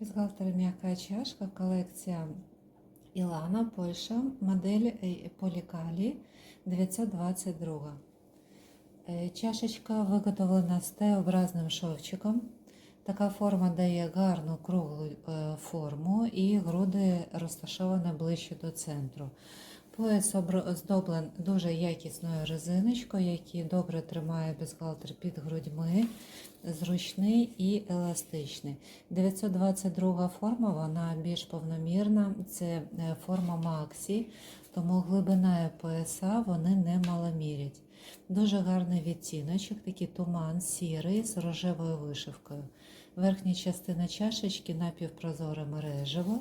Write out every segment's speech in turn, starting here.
Бюстгальтер м'яка чашка, колекція Ілана, Польща, модель Поликали Полікалі 922. Е, Чашечка виготовлена з Т-образним шовчиком. Така форма дає гарну круглу е, форму і груди розташовані ближче до центру. Пояс оздоблен дуже якісною резиночкою, який добре тримає бюстгальтер під грудьми, зручний і еластичний. 922 форма, вона більш повномірна, це е, форма Максі, тому глибина пояса вони не маломірять. Дуже гарний відтіночок, такий туман сірий з рожевою вишивкою. Верхня частина чашечки напівпрозоре мережево,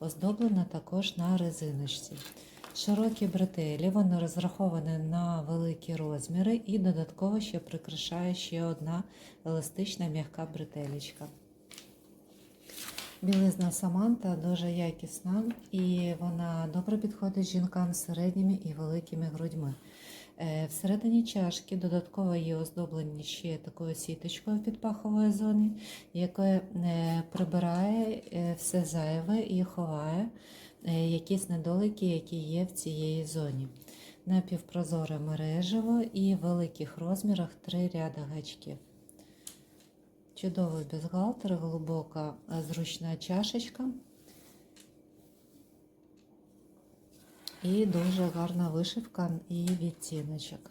оздоблена також на резиночці. Широкі бретелі, вони розраховані на великі розміри і додатково ще прикрашає ще одна еластична м'яка бретелечка. Білизна Саманта дуже якісна і вона добре підходить жінкам з середніми і великими грудьми. Е, Всередині чашки додатково є оздоблені ще такою сіточкою під пахової зони, яка е, прибирає е, все зайве і ховає якісь недоліки, які є в цієї зоні. Напівпрозоре мережево і в великих розмірах три ряда гачків. Чудовий бюстгальтер, глибока е, зручна чашечка. І дуже гарна вишивка і відтіночок.